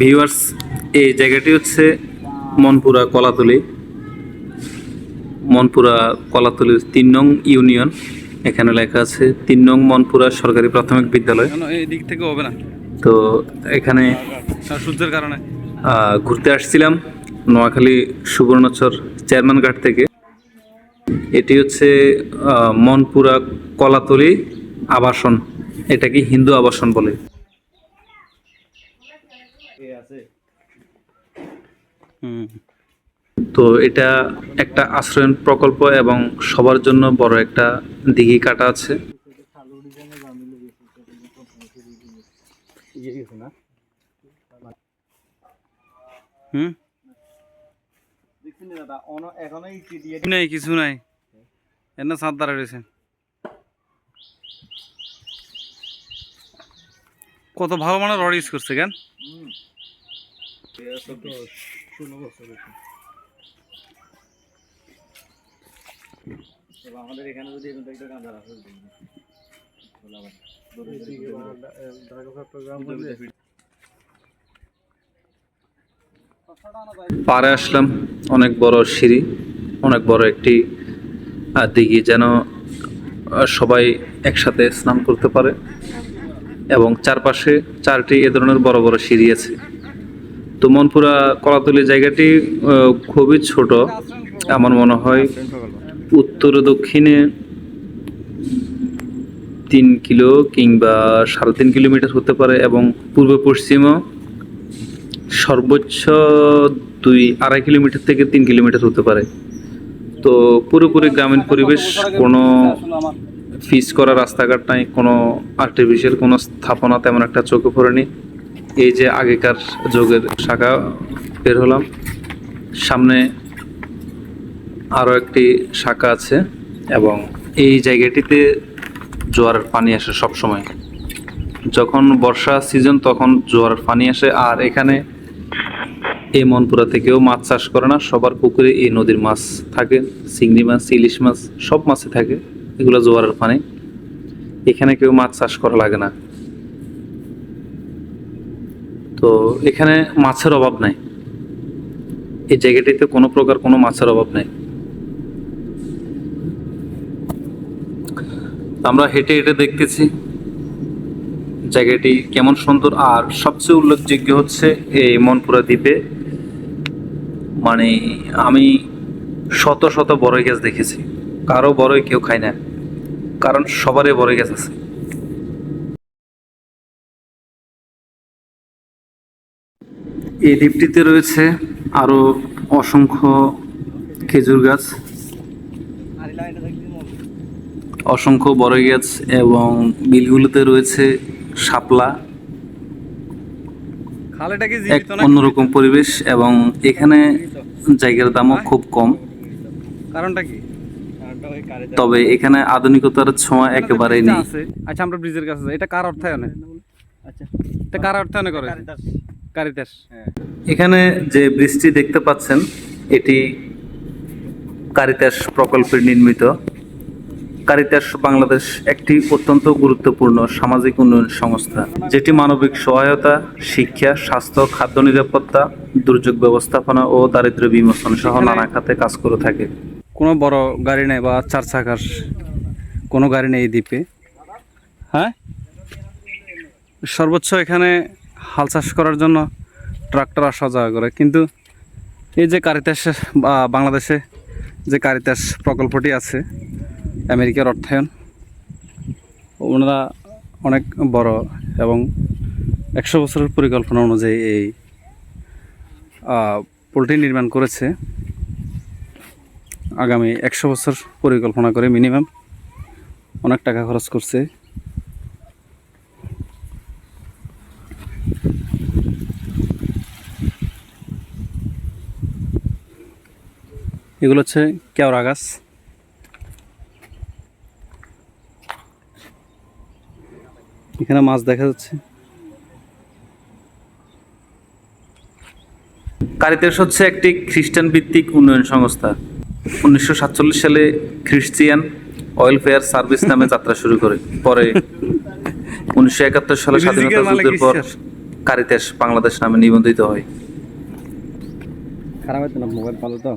Viewers এই জায়গাটি হচ্ছে মনপুরা কলাতলি। মনপুরা কলাতলির তিন নং ইউনিয়ন। এখানে লেখা আছে তিন নং মনপুরা সরকারি প্রাথমিক বিদ্যালয়। এই দিক থেকে হবে না? তো এখানে সূর্যের কারণে। ঘুরতে আসছিলাম নোয়াখালী সুবর্ণচর চেয়ারম্যান ঘাট থেকে। এটি হচ্ছে মনপুরা কলাতলি আবাসন। এটাকে হিন্দু আবাসন বলে? তো এটা একটা আশ্রয়ন প্রকল্প এবং সবার জন্য বড় একটা দিঘি কাটা আছে। হুম। নেই কিছু নাই এনে সাত দ্বারা রয়েছে। কত ভালো মানে রড ইউজ করছে কেন? আমাদের এখানে যদি এরকম একটা গাঁদা রাখা পাড়ে আসলাম অনেক বড় সিঁড়ি অনেক বড় একটি দিঘি যেন সবাই একসাথে স্নান করতে পারে। এবং চারপাশে চারটি এ ধরনের বড় বড় সিঁড়ি আছে। তো মনপুরা কলাতলি জায়গাটি খুবই ছোট। আমার মনে হয় উত্তর দক্ষিণে তিন কিলো কিংবা সাড়ে তিন কিলোমিটার হতে পারে এবং পূর্ব পশ্চিমও সর্বোচ্চ দুই আড়াই কিলোমিটার থেকে তিন কিলোমিটার হতে পারে। তো পুরোপুরি গ্রামীণ পরিবেশ, কোনো ফিস করা রাস্তাঘাট নাই, কোনো আর্টিফিশিয়াল কোনো স্থাপনা তেমন একটা চোখে পড়েনি। এই যে আগেকার যুগের শাখা বের হলাম। সামনে আরও একটি শাখা আছে এবং এই জায়গাটিতে জোয়ারের পানি আসে সব সময় যখন বর্ষা সিজন তখন জোয়ারের পানি আসে। আর এখানে এই মনপুরা থেকেও মাছ চাষ করে না, সবার পুকুরে এই নদীর মাছ থাকে, চিংড়ি মাছ, ইলিশ মাছ, সব মাছই থাকে। এগুলো জোয়ারের পানি। এখানে কেউ মাছ চাষ করা লাগে না। তো এখানে মাছের অভাব নাই। এই জায়গাটিতে কোনো প্রকার কোনো মাছের অভাব নাই। আমরা হেঁটে হেঁটে দেখতেছি জায়গাটি কেমন সুন্দর। আর সবচেয়ে উল্লেখযোগ্য হচ্ছে এই মনপুরা দ্বীপে মানে আমি শত শত বড়ই গাছ দেখেছি। কারও বড়ই কেউ খায় না, কারণ সবারই বড়ই গাছ আছে। এই দ্বীপটিতে রয়েছে আরও অসংখ্য খেজুর গাছ অসংখ্য বড়ই গাছ এবং বিলগুলোতে রয়েছে শাপলা এক অন্যরকম পরিবেশ এবং এখানে জায়গার দামও খুব কম। কারণটা কি? তবে এখানে আধুনিকতার ছোঁয়া একেবারেই নেই। আছে। আচ্ছা আমরা ব্রিজের কাছে যাই। এটা কার অর্থায়নে? আচ্ছা। এটা কার অর্থায়নে করে? কারিতাস এখানে যে বৃষ্টি দেখতে পাচ্ছেন এটি কারিতাস প্রকল্পের নির্মিত। কারিতাস বাংলাদেশ একটি অত্যন্ত গুরুত্বপূর্ণ সামাজিক উন্নয়ন সংস্থা যেটি মানবিক সহায়তা শিক্ষা স্বাস্থ্য খাদ্য নিরাপত্তা দুর্যোগ ব্যবস্থাপনা ও দারিদ্র্য বিমোচন সহ নানা খাতে কাজ করে থাকে। কোনো বড় গাড়ি নেই বা চার চাকার কোনো গাড়ি নেই এই দ্বীপে। হ্যাঁ? সর্বোচ্চ এখানে হাল চাষ করার জন্য ট্রাক্টর আসা যাওয়া করে। কিন্তু এই যে কারিতাসে বাংলাদেশে যে কারিতাস প্রকল্পটি আছে, আমেরিকার অর্থায়ন, ওনারা অনেক বড় এবং একশো বছরের পরিকল্পনা অনুযায়ী এই পোলট্রি নির্মাণ করেছে। আগামী একশো বছর পরিকল্পনা করে মিনিমাম অনেক টাকা খরচ করছে। এগুলো হচ্ছে কেওড়া গাছ। এখানে মাছ দেখা যাচ্ছে। কারিতাস হচ্ছে একটি খ্রিস্টান ভিত্তিক উন্নয়ন সংস্থা। উনিশশো সাতচল্লিশ সালে খ্রিস্টিয়ান ওয়েলফেয়ার সার্ভিস নামে যাত্রা শুরু করে। পরে উনিশশো একাত্তর সালে স্বাধীনতা যুদ্ধের পর কারিতাস বাংলাদেশ নামে নিবন্ধিত হয়। খারাপ হতো না? মোবাইল পালো তো?